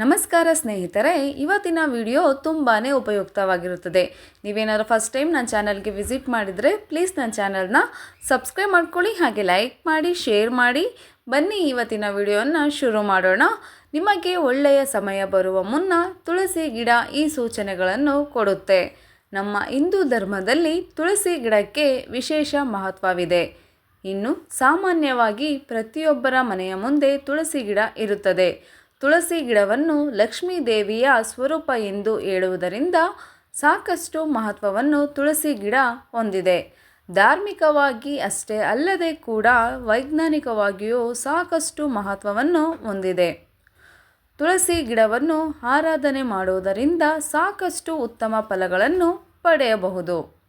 ನಮಸ್ಕಾರ ಸ್ನೇಹಿತರೆ, ಇವತ್ತಿನ ವಿಡಿಯೋ ತುಂಬಾ ಉಪಯುಕ್ತವಾಗಿರುತ್ತದೆ. ನೀವೇನಾದ್ರು ಫಸ್ಟ್ ಟೈಮ್ ನನ್ನ ಚಾನಲ್ಗೆ ವಿಸಿಟ್ ಮಾಡಿದರೆ ಪ್ಲೀಸ್ ನನ್ನ ಚಾನಲ್ನ ಸಬ್ಸ್ಕ್ರೈಬ್ ಮಾಡ್ಕೊಳ್ಳಿ, ಹಾಗೆ ಲೈಕ್ ಮಾಡಿ ಶೇರ್ ಮಾಡಿ. ಬನ್ನಿ ಇವತ್ತಿನ ವಿಡಿಯೋನ ಶುರು ಮಾಡೋಣ. ನಿಮಗೆ ಒಳ್ಳೆಯ ಸಮಯ ಬರುವ ಮುನ್ನ ತುಳಸಿ ಗಿಡ ಈ ಸೂಚನೆಗಳನ್ನು ಕೊಡುತ್ತೆ. ನಮ್ಮ ಹಿಂದೂ ಧರ್ಮದಲ್ಲಿ ತುಳಸಿ ಗಿಡಕ್ಕೆ ವಿಶೇಷ ಮಹತ್ವವಿದೆ. ಇನ್ನು ಸಾಮಾನ್ಯವಾಗಿ ಪ್ರತಿಯೊಬ್ಬರ ಮನೆಯ ಮುಂದೆ ತುಳಸಿ ಗಿಡ ಇರುತ್ತದೆ. ತುಳಸಿ ಗಿಡವನ್ನು ಲಕ್ಷ್ಮೀ ದೇವಿಯ ಸ್ವರೂಪ ಎಂದು ಹೇಳುವುದರಿಂದ ಸಾಕಷ್ಟು ಮಹತ್ವವನ್ನು ತುಳಸಿ ಗಿಡ ಹೊಂದಿದೆ. ಧಾರ್ಮಿಕವಾಗಿ ಅಷ್ಟೇ ಅಲ್ಲದೆ ಕೂಡ ವೈಜ್ಞಾನಿಕವಾಗಿಯೂ ಸಾಕಷ್ಟು ಮಹತ್ವವನ್ನು ಹೊಂದಿದೆ. ತುಳಸಿ ಗಿಡವನ್ನು ಆರಾಧನೆ ಮಾಡುವುದರಿಂದ ಸಾಕಷ್ಟು ಉತ್ತಮ ಫಲಗಳನ್ನು ಪಡೆಯಬಹುದು.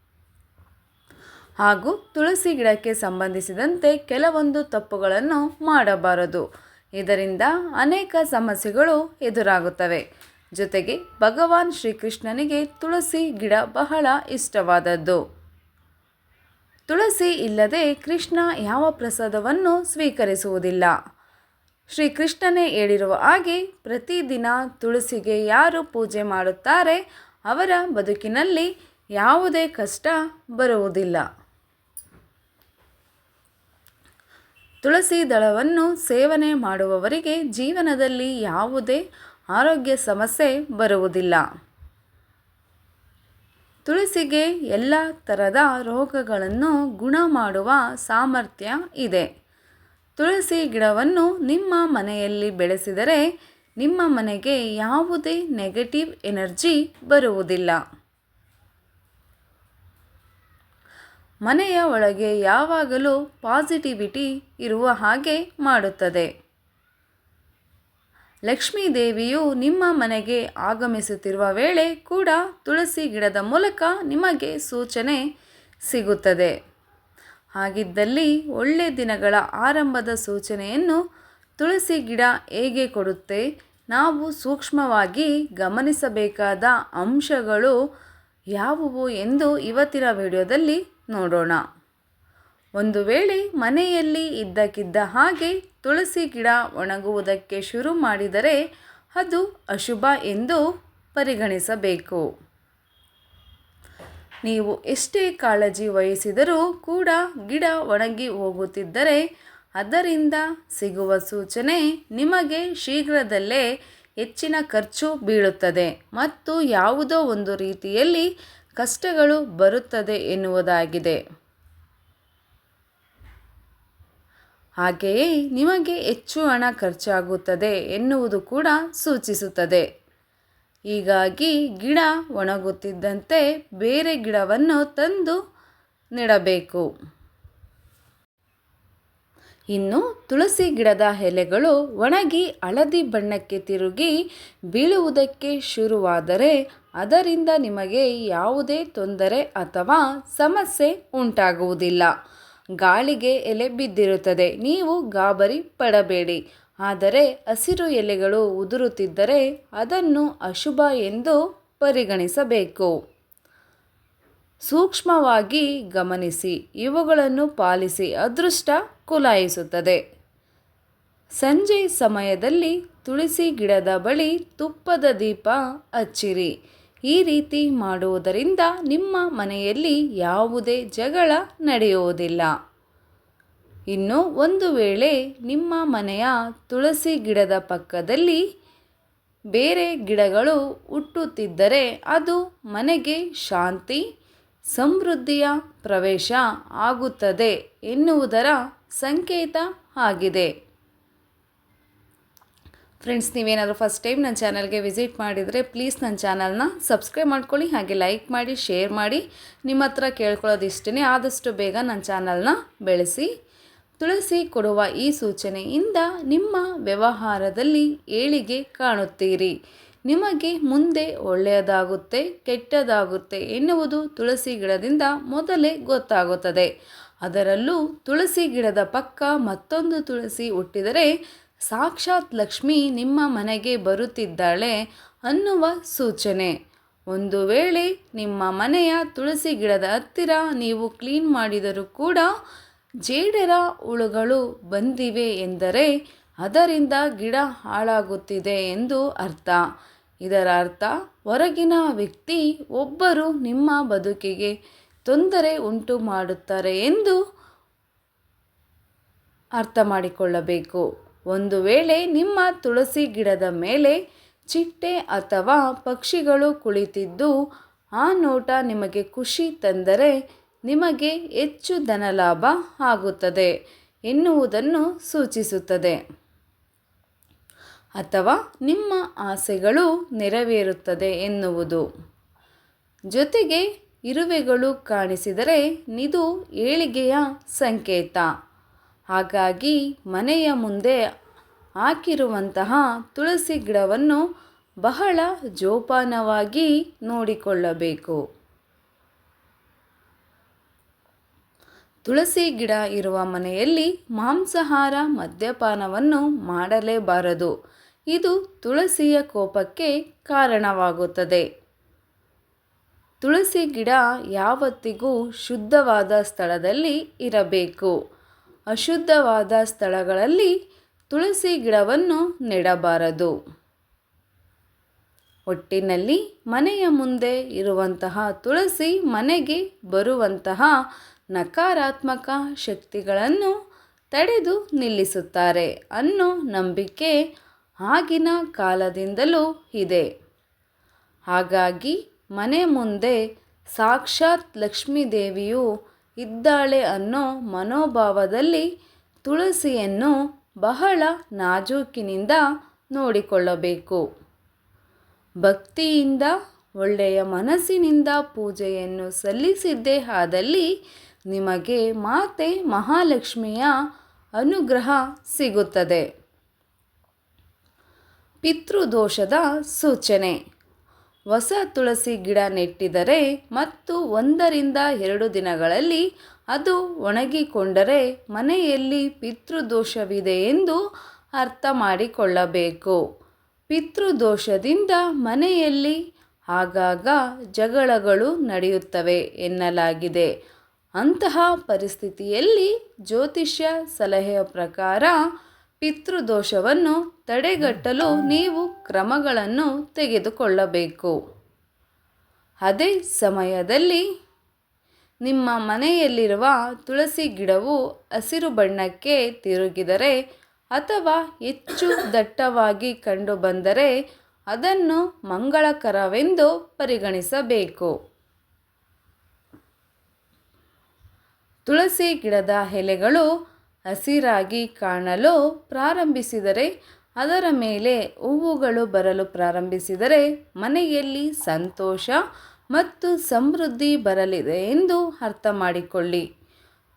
ಹಾಗೂ ತುಳಸಿ ಗಿಡಕ್ಕೆ ಸಂಬಂಧಿಸಿದಂತೆ ಕೆಲವೊಂದು ತಪ್ಪುಗಳನ್ನು ಮಾಡಬಾರದು. ಇದರಿಂದ ಅನೇಕ ಸಮಸ್ಯೆಗಳು ಎದುರಾಗುತ್ತವೆ. ಜೊತೆಗೆ ಭಗವಾನ್ ಶ್ರೀಕೃಷ್ಣನಿಗೆ ತುಳಸಿ ಗಿಡ ಬಹಳ ಇಷ್ಟವಾದದ್ದು. ತುಳಸಿ ಇಲ್ಲದೆ ಕೃಷ್ಣ ಯಾವ ಪ್ರಸಾದವನ್ನು ಸ್ವೀಕರಿಸುವುದಿಲ್ಲ. ಶ್ರೀಕೃಷ್ಣನೇ ಹೇಳಿರುವ ಹಾಗೆ ಪ್ರತಿದಿನ ತುಳಸಿಗೆ ಯಾರು ಪೂಜೆ ಮಾಡುತ್ತಾರೆ ಅವರ ಬದುಕಿನಲ್ಲಿ ಯಾವುದೇ ಕಷ್ಟ ಬರುವುದಿಲ್ಲ. ತುಳಸಿ ದಳವನ್ನು ಸೇವನೆ ಮಾಡುವವರಿಗೆ ಜೀವನದಲ್ಲಿ ಯಾವುದೇ ಆರೋಗ್ಯ ಸಮಸ್ಯೆ ಬರುವುದಿಲ್ಲ. ತುಳಸಿಗೆ ಎಲ್ಲ ಥರದ ರೋಗಗಳನ್ನು ಗುಣ ಮಾಡುವ ಸಾಮರ್ಥ್ಯ ಇದೆ. ತುಳಸಿ ಗಿಡವನ್ನು ನಿಮ್ಮ ಮನೆಯಲ್ಲಿ ಬೆಳೆಸಿದರೆ ನಿಮ್ಮ ಮನೆಗೆ ಯಾವುದೇ ನೆಗೆಟಿವ್ ಎನರ್ಜಿ ಬರುವುದಿಲ್ಲ. ಮನೆಯ ಒಳಗೆ ಯಾವಾಗಲೂ ಪಾಸಿಟಿವಿಟಿ ಇರುವ ಹಾಗೆ ಮಾಡುತ್ತದೆ. ಲಕ್ಷ್ಮೀ ದೇವಿಯು ನಿಮ್ಮ ಮನೆಗೆ ಆಗಮಿಸುತ್ತಿರುವ ವೇಳೆ ಕೂಡ ತುಳಸಿ ಗಿಡದ ಮೂಲಕ ನಿಮಗೆ ಸೂಚನೆ ಸಿಗುತ್ತದೆ. ಹಾಗಿದ್ದಲ್ಲಿ ಒಳ್ಳೆ ದಿನಗಳ ಆರಂಭದ ಸೂಚನೆಯನ್ನು ತುಳಸಿ ಗಿಡ ಹೇಗೆ ಕೊಡುತ್ತೆ? ನಾವು ಸೂಕ್ಷ್ಮವಾಗಿ ಗಮನಿಸಬೇಕಾದ ಅಂಶಗಳು ಯಾವುವು ಎಂದು ಇವತ್ತಿನ ವಿಡಿಯೋದಲ್ಲಿ ನೋಡೋಣ. ಒಂದು ವೇಳೆ ಮನೆಯಲ್ಲಿ ಇದ್ದಕ್ಕಿದ್ದ ಹಾಗೆ ತುಳಸಿ ಗಿಡ ಒಣಗುವುದಕ್ಕೆ ಶುರು ಮಾಡಿದರೆ ಅದು ಅಶುಭ ಎಂದು ಪರಿಗಣಿಸಬೇಕು. ನೀವು ಎಷ್ಟೇ ಕಾಳಜಿ ವಹಿಸಿದರೂ ಕೂಡ ಗಿಡ ಒಣಗಿ ಹೋಗುತ್ತಿದ್ದರೆ ಅದರಿಂದ ಸಿಗುವ ಸೂಚನೆ ನಿಮಗೆ ಶೀಘ್ರದಲ್ಲೇ ಹೆಚ್ಚಿನ ಖರ್ಚು ಬೀಳುತ್ತದೆ ಮತ್ತು ಯಾವುದೋ ಒಂದು ರೀತಿಯಲ್ಲಿ ಕಷ್ಟಗಳು ಬರುತ್ತದೆ ಎನ್ನುವುದಾಗಿದೆ. ಹಾಗೆಯೇ ನಿಮಗೆ ಹೆಚ್ಚು ಹಣ ಖರ್ಚಾಗುತ್ತದೆ ಎನ್ನುವುದು ಕೂಡ ಸೂಚಿಸುತ್ತದೆ. ಹೀಗಾಗಿ ಗಿಡ ಒಣಗುತ್ತಿದ್ದಂತೆ ಬೇರೆ ಗಿಡವನ್ನು ತಂದು ನೆಡಬೇಕು. ಇನ್ನು ತುಳಸಿ ಗಿಡದ ಎಲೆಗಳು ಒಣಗಿ ಹಳದಿ ಬಣ್ಣಕ್ಕೆ ತಿರುಗಿ ಬೀಳುವುದಕ್ಕೆ ಶುರುವಾದರೆ ಅದರಿಂದ ನಿಮಗೆ ಯಾವುದೇ ತೊಂದರೆ ಅಥವಾ ಸಮಸ್ಯೆ ಉಂಟಾಗುವುದಿಲ್ಲ. ಗಾಳಿಗೆ ಎಲೆ ಬಿದ್ದಿರುತ್ತದೆ. ನೀವು ಗಾಬರಿ ಪಡಬೇಡಿ. ಆದರೆ ಹಸಿರು ಎಲೆಗಳು ಉದುರುತ್ತಿದ್ದರೆ ಅದನ್ನು ಅಶುಭ ಎಂದು ಪರಿಗಣಿಸಬೇಕು. ಸೂಕ್ಷ್ಮವಾಗಿ ಗಮನಿಸಿ. ಇವುಗಳನ್ನು ಪಾಲಿಸಿ ಅದೃಷ್ಟ ಕುಲಾಯಿಸುತ್ತದೆ. ಸಂಜೆ ಸಮಯದಲ್ಲಿ ತುಳಸಿ ಗಿಡದ ಬಳಿ ತುಪ್ಪದ ದೀಪ ಹಚ್ಚಿರಿ. ಈ ರೀತಿ ಮಾಡುವುದರಿಂದ ನಿಮ್ಮ ಮನೆಯಲ್ಲಿ ಯಾವುದೇ ಜಗಳ ನಡೆಯುವುದಿಲ್ಲ. ಇನ್ನು ಒಂದು ವೇಳೆ ನಿಮ್ಮ ಮನೆಯ ತುಳಸಿ ಗಿಡದ ಪಕ್ಕದಲ್ಲಿ ಬೇರೆ ಗಿಡಗಳು ಹುಟ್ಟುತ್ತಿದ್ದರೆ ಅದು ಮನೆಗೆ ಶಾಂತಿ, ಸಮೃದ್ಧಿಯ ಪ್ರವೇಶ ಆಗುತ್ತದೆ ಎನ್ನುವುದರ ಸಂಕೇತ ಆಗಿದೆ. ಫ್ರೆಂಡ್ಸ್ ನೀವೇನಾದರೂ ಫಸ್ಟ್ ಟೈಮ್ ನನ್ನ ಚಾನಲ್ಗೆ ವಿಸಿಟ್ ಮಾಡಿದರೆ ಪ್ಲೀಸ್ ನನ್ನ ಚಾನಲ್ನ ಸಬ್ಸ್ಕ್ರೈಬ್ ಮಾಡ್ಕೊಳ್ಳಿ, ಹಾಗೆ ಲೈಕ್ ಮಾಡಿ ಶೇರ್ ಮಾಡಿ. ನಿಮ್ಮ ಹತ್ರ ಕೇಳ್ಕೊಳ್ಳೋದಿಷ್ಟೇ ಆದಷ್ಟು ಬೇಗ ನನ್ನ ಚಾನಲ್ನ ಬೆಳೆಸಿ. ತುಳಸಿ ಕೊಡುವ ಈ ಸೂಚನೆಯಿಂದ ನಿಮ್ಮ ವ್ಯವಹಾರದಲ್ಲಿ ಏಳಿಗೆ ಕಾಣುತ್ತೀರಿ. ನಿಮಗೆ ಮುಂದೆ ಒಳ್ಳೆಯದಾಗುತ್ತೆ, ಕೆಟ್ಟದಾಗುತ್ತೆ ಎನ್ನುವುದು ತುಳಸಿ ಗಿಡದಿಂದ ಮೊದಲೇ ಗೊತ್ತಾಗುತ್ತದೆ. ಅದರಲ್ಲೂ ತುಳಸಿ ಗಿಡದ ಪಕ್ಕ ಮತ್ತೊಂದು ತುಳಸಿ ಹುಟ್ಟಿದರೆ ಸಾಕ್ಷಾತ್ ಲಕ್ಷ್ಮಿ ನಿಮ್ಮ ಮನೆಗೆ ಬರುತ್ತಿದ್ದಾಳೆ ಅನ್ನುವ ಸೂಚನೆ. ಒಂದು ವೇಳೆ ನಿಮ್ಮ ಮನೆಯ ತುಳಸಿ ಗಿಡದ ಹತ್ತಿರ ನೀವು ಕ್ಲೀನ್ ಮಾಡಿದರೂ ಕೂಡ ಜೇಡರ ಹುಳುಗಳು ಬಂದಿವೆ ಎಂದರೆ ಅದರಿಂದ ಗಿಡ ಹಾಳಾಗುತ್ತಿದೆ ಎಂದು ಅರ್ಥ. ಇದರ ಅರ್ಥ ಹೊರಗಿನ ವ್ಯಕ್ತಿ ಒಬ್ಬರು ನಿಮ್ಮ ಬದುಕಿಗೆ ತೊಂದರೆ ಉಂಟು ಮಾಡುತ್ತಾರೆ ಎಂದು ಅರ್ಥ ಮಾಡಿಕೊಳ್ಳಬೇಕು. ಒಂದು ವೇಳೆ ನಿಮ್ಮ ತುಳಸಿ ಗಿಡದ ಮೇಲೆ ಚಿಟ್ಟೆ ಅಥವಾ ಪಕ್ಷಿಗಳು ಕುಳಿತಿದ್ದು, ಆ ನೋಟ ನಿಮಗೆ ಖುಷಿ ತಂದರೆ ನಿಮಗೆ ಹೆಚ್ಚು ಧನಲಾಭ ಆಗುತ್ತದೆ ಎನ್ನುವುದನ್ನು ಸೂಚಿಸುತ್ತದೆ. ಅಥವಾ ನಿಮ್ಮ ಆಸೆಗಳು ನೆರವೇರುತ್ತದೆ ಎನ್ನುವುದು. ಜೊತೆಗೆ ಇರುವೆಗಳು ಕಾಣಿಸಿದರೆ ಇದು ಏಳಿಗೆಯ ಸಂಕೇತ. ಹಾಗಾಗಿ ಮನೆಯ ಮುಂದೆ ಹಾಕಿರುವಂತಹ ತುಳಸಿ ಗಿಡವನ್ನು ಬಹಳ ಜೋಪಾನವಾಗಿ ನೋಡಿಕೊಳ್ಳಬೇಕು. ತುಳಸಿ ಗಿಡ ಇರುವ ಮನೆಯಲ್ಲಿ ಮಾಂಸಾಹಾರ ಮದ್ಯಪಾನವನ್ನು ಮಾಡಲೇಬಾರದು. ಇದು ತುಳಸಿಯ ಕೋಪಕ್ಕೆ ಕಾರಣವಾಗುತ್ತದೆ. ತುಳಸಿ ಗಿಡ ಯಾವತ್ತಿಗೂ ಶುದ್ಧವಾದ ಸ್ಥಳದಲ್ಲಿ ಇರಬೇಕು. ಅಶುದ್ಧವಾದ ಸ್ಥಳಗಳಲ್ಲಿ ತುಳಸಿ ಗಿಡವನ್ನು ನೆಡಬಾರದು. ಒಟ್ಟಿನಲ್ಲಿ ಮನೆಯ ಮುಂದೆ ಇರುವಂತಹ ತುಳಸಿ ಮನೆಗೆ ಬರುವಂತಹ ನಕಾರಾತ್ಮಕ ಶಕ್ತಿಗಳನ್ನು ತಡೆದು ನಿಲ್ಲಿಸುತ್ತಾರೆ ಅನ್ನೋ ನಂಬಿಕೆ ಆಗಿನ ಕಾಲದಿಂದಲೂ ಇದೆ. ಹಾಗಾಗಿ ಮನೆ ಮುಂದೆ ಸಾಕ್ಷಾತ್ ಲಕ್ಷ್ಮೀದೇವಿಯು ಇದ್ದಾಳೆ ಅನ್ನೋ ಮನೋಭಾವದಲ್ಲಿ ತುಳಸಿಯನ್ನು ಬಹಳ ನಾಜೂಕಿನಿಂದ ನೋಡಿಕೊಳ್ಳಬೇಕು. ಭಕ್ತಿಯಿಂದ, ಒಳ್ಳೆಯ ಮನಸ್ಸಿನಿಂದ ಪೂಜೆಯನ್ನು ಸಲ್ಲಿಸಿದ್ದೇ ಆದಲ್ಲಿ ನಿಮಗೆ ಮಾತೆ ಮಹಾಲಕ್ಷ್ಮಿಯ ಅನುಗ್ರಹ ಸಿಗುತ್ತದೆ. ಪಿತೃದೋಷದ ಸೂಚನೆ. ಹೊಸ ತುಳಸಿ ಗಿಡ ನೆಟ್ಟಿದರೆ ಮತ್ತು ಒಂದರಿಂದ ಎರಡು ದಿನಗಳಲ್ಲಿ ಅದು ಒಣಗಿಕೊಂಡರೆ ಮನೆಯಲ್ಲಿ ಪಿತೃದೋಷವಿದೆ ಎಂದು ಅರ್ಥ ಮಾಡಿಕೊಳ್ಳಬೇಕು. ಪಿತೃದೋಷದಿಂದ ಮನೆಯಲ್ಲಿ ಆಗಾಗ ಜಗಳಗಳು ನಡೆಯುತ್ತವೆ ಎನ್ನಲಾಗಿದೆ. ಅಂತಹ ಪರಿಸ್ಥಿತಿಯಲ್ಲಿ ಜ್ಯೋತಿಷ್ಯ ಸಲಹೆಯ ಪ್ರಕಾರ ಪಿತೃದೋಷವನ್ನು ತಡೆಗಟ್ಟಲು ನೀವು ಕ್ರಮಗಳನ್ನು ತೆಗೆದುಕೊಳ್ಳಬೇಕು. ಅದೇ ಸಮಯದಲ್ಲಿ ನಿಮ್ಮ ಮನೆಯಲ್ಲಿರುವ ತುಳಸಿ ಗಿಡವು ಹಸಿರು ಬಣ್ಣಕ್ಕೆ ತಿರುಗಿದರೆ ಅಥವಾ ಹೆಚ್ಚು ದಟ್ಟವಾಗಿ ಕಂಡುಬಂದರೆ ಅದನ್ನು ಮಂಗಳಕರವೆಂದು ಪರಿಗಣಿಸಬೇಕು. ತುಳಸಿ ಗಿಡದ ಎಲೆಗಳು ಹಸಿರಾಗಿ ಕಾಣಲು ಪ್ರಾರಂಭಿಸಿದರೆ ಅದರ ಮೇಲೆ ಹೂವುಗಳು ಬರಲು ಪ್ರಾರಂಭಿಸಿದರೆ ಮನೆಯಲ್ಲಿ ಸಂತೋಷ ಮತ್ತು ಸಮೃದ್ಧಿ ಬರಲಿದೆ ಎಂದು ಅರ್ಥ ಮಾಡಿಕೊಳ್ಳಿ.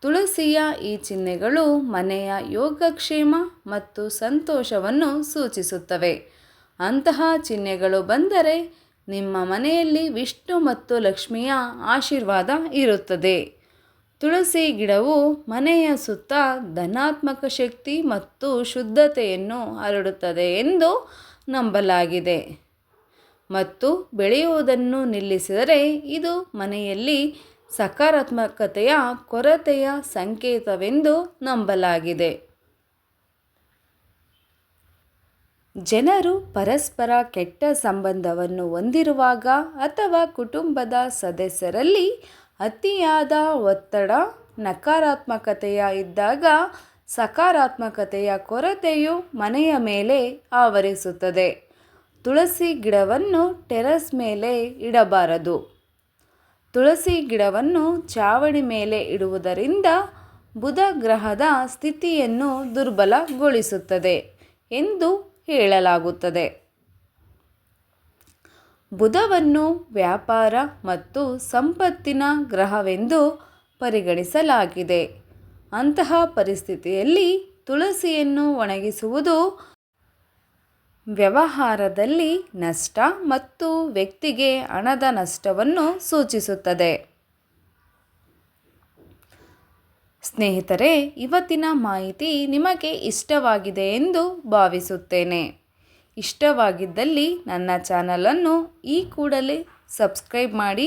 ತುಳಸಿಯ ಈ ಚಿಹ್ನೆಗಳು ಮನೆಯ ಯೋಗಕ್ಷೇಮ ಮತ್ತು ಸಂತೋಷವನ್ನು ಸೂಚಿಸುತ್ತವೆ. ಅಂತಹ ಚಿಹ್ನೆಗಳು ಬಂದರೆ ನಿಮ್ಮ ಮನೆಯಲ್ಲಿ ವಿಷ್ಣು ಮತ್ತು ಲಕ್ಷ್ಮಿಯ ಆಶೀರ್ವಾದ ಇರುತ್ತದೆ. ತುಳಸಿ ಗಿಡವು ಮನೆಯ ಸುತ್ತ ಧನಾತ್ಮಕ ಶಕ್ತಿ ಮತ್ತು ಶುದ್ಧತೆಯನ್ನು ಹರಡುತ್ತದೆ ಎಂದು ನಂಬಲಾಗಿದೆ. ಮತ್ತು ಬೆಳೆಯುವುದನ್ನು ನಿಲ್ಲಿಸಿದರೆ ಇದು ಮನೆಯಲ್ಲಿ ಸಕಾರಾತ್ಮಕತೆಯ, ಕೊರತೆಯ ಸಂಕೇತವೆಂದು ನಂಬಲಾಗಿದೆ. ಜನರು ಪರಸ್ಪರ ಕೆಟ್ಟ ಸಂಬಂಧವನ್ನು ಹೊಂದಿರುವಾಗ ಅಥವಾ ಕುಟುಂಬದ ಸದಸ್ಯರಲ್ಲಿ ಅತಿಯಾದ ಒತ್ತಡ, ನಕಾರಾತ್ಮಕತೆಯ ಇದ್ದಾಗ ಸಕಾರಾತ್ಮಕತೆಯ ಕೊರತೆಯು ಮನೆಯ ಮೇಲೆ ಆವರಿಸುತ್ತದೆ. ತುಳಸಿ ಗಿಡವನ್ನು ಟೆರಸ್ ಮೇಲೆ ಇಡಬಾರದು. ತುಳಸಿ ಗಿಡವನ್ನು ಚಾವಣಿ ಮೇಲೆ ಇಡುವುದರಿಂದ ಬುಧ ಗ್ರಹದ ಸ್ಥಿತಿಯನ್ನು ದುರ್ಬಲಗೊಳಿಸುತ್ತದೆ ಎಂದು ಹೇಳಲಾಗುತ್ತದೆ. ಬುಧವನ್ನು ವ್ಯಾಪಾರ ಮತ್ತು ಸಂಪತ್ತಿನ ಗ್ರಹವೆಂದು ಪರಿಗಣಿಸಲಾಗಿದೆ. ಅಂತಹ ಪರಿಸ್ಥಿತಿಯಲ್ಲಿ ತುಳಸಿಯನ್ನು ಒಣಗಿಸುವುದು ವ್ಯವಹಾರದಲ್ಲಿ ನಷ್ಟ ಮತ್ತು ವ್ಯಕ್ತಿಗೆ ಹಣದ ನಷ್ಟವನ್ನು ಸೂಚಿಸುತ್ತದೆ. ಸ್ನೇಹಿತರೆ, ಇವತ್ತಿನ ಮಾಹಿತಿ ನಿಮಗೆ ಇಷ್ಟವಾಗಿದೆ ಎಂದು ಭಾವಿಸುತ್ತೇನೆ. ಇಷ್ಟವಾಗಿದ್ದಲ್ಲಿ ನನ್ನ ಚಾನಲನ್ನು ಈ ಕೂಡಲೇ ಸಬ್ಸ್ಕ್ರೈಬ್ ಮಾಡಿ,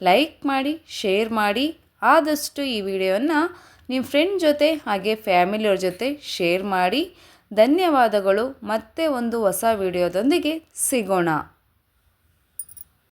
ಲೈಕ್ ಮಾಡಿ, ಶೇರ್ ಮಾಡಿ. ಆದಷ್ಟು ಈ ವಿಡಿಯೋನ ನಿಮ್ಮ ಫ್ರೆಂಡ್ ಜೊತೆ ಹಾಗೆ ಫ್ಯಾಮಿಲಿಯವ್ರ ಜೊತೆ ಶೇರ್ ಮಾಡಿ. ಧನ್ಯವಾದಗಳು. ಮತ್ತೆ ಒಂದು ಹೊಸ ವಿಡಿಯೋದೊಂದಿಗೆ ಸಿಗೋಣ.